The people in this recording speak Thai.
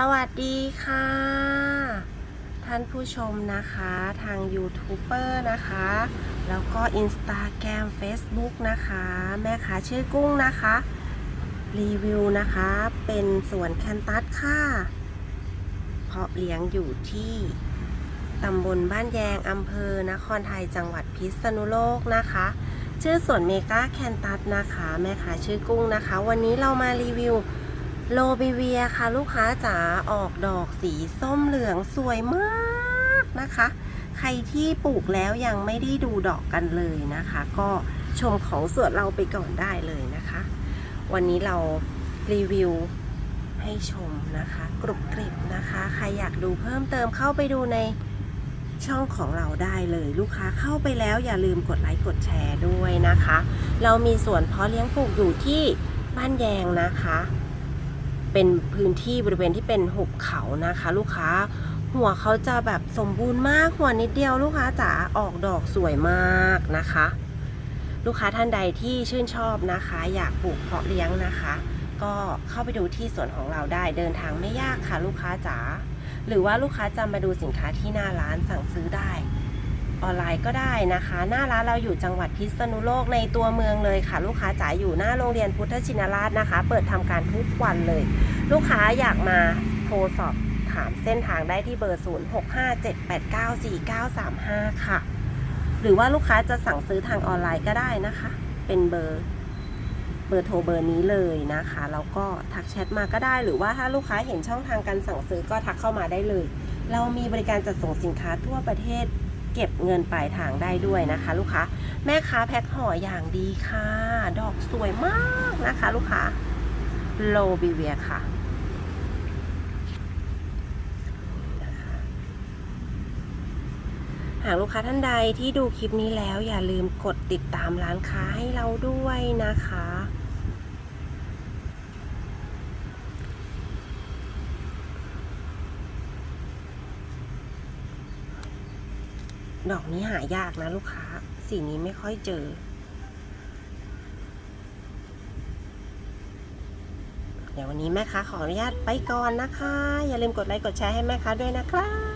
สวัสดีค่ะ ท่านผู้ชมนะคะทางยูทูบเบอร์นะคะ แล้วก็ Instagram Facebook นะคะ แม่ค้าชื่อกุ้งนะคะ รีวิวนะคะ เป็นสวนแคนตัสค่ะ เพาะเลี้ยงอยู่ที่ตำบลบ้านแยงอำเภอนครไทยจังหวัดพิษณุโลกนะคะ ชื่อสวนเมกาแคนตัสนะคะ แม่ค้าชื่อกุ้งนะคะ วันนี้เรามารีวิว โลบิเวียค่ะลูกค้าจ๋าออกดอกสีส้มเหลืองสวยมากนะคะ ใครที่ปลูกแล้วยังไม่ได้ดูดอกกันเลยนะคะ ก็ชมของสวนเราไปก่อนได้เลยนะคะ วันนี้เรารีวิวให้ชมนะคะกรุบกริบนะคะ ใครอยากดูเพิ่มเติมเข้าไปดูในช่องของเราได้เลยลูกค้าเข้าไปแล้วอย่าลืมกดไลค์กดแชร์ด้วยนะคะ เรามีสวนเพาะเลี้ยงปลูกอยู่ที่บ้านแยงนะคะ เป็นพื้นที่บริเวณที่เป็นหุบเขานะคะ ลูกค้า หัวเขาจะแบบสมบูรณ์มากหัวนิดเดียวลูกค้าจ๋าออกดอกสวยมากนะคะ ลูกค้าท่านใดที่ชื่นชอบนะคะ อยากปลูกเพาะเลี้ยงนะคะ ก็เข้าไปดูที่สวนของเราได้เดินทางไม่ยากค่ะ ลูกค้าจ๋าหรือว่าลูกค้าจะมาดูสินค้าที่หน้าร้านสั่งซื้อได้ ออนไลน์ก็ได้นะคะ หน้าร้านเราอยู่จังหวัดพิษณุโลกในตัวเมืองเลยค่ะ ลูกค้าจ๋าอยู่หน้าโรงเรียนพุทธชินราชนะคะ เปิดทำการทุกวันเลย ลูกค้าอยากมาโทรสอบถามเส้นทางได้ที่เบอร์ 0657894935 ค่ะ หรือว่าลูกค้าจะสั่งซื้อทางออนไลน์ก็ได้นะคะ เป็นเบอร์เบอร์โทรเบอร์นี้เลยนะคะแล้วก็ทักแชทมาก็ได้ หรือว่าถ้าลูกค้าเห็นช่องทางการสั่งซื้อก็ทักเข้ามาได้เลย เรามีบริการจัดส่งสินค้าทั่วประเทศ เก็บเงินปลายทางได้ด้วยนะคะ ลูกค้า แม่ค้าแพ็คห่ออย่างดีค่ะ ดอกสวยมากนะคะ ลูกค้าโลบิเวียค่ะหากลูกค้าท่านใดที่ดูคลิปนี้แล้วอย่าลืมกดติดตามร้านค้าให้เราด้วยนะคะ ดอกนี้หายากนะลูกค้า สีนี้ไม่ค่อยเจอ เดี๋ยววันนี้แม่ค้าขออนุญาตไปก่อนนะคะ อย่าลืมกดไลค์กดแชร์ให้แม่ค้าด้วยนะครับ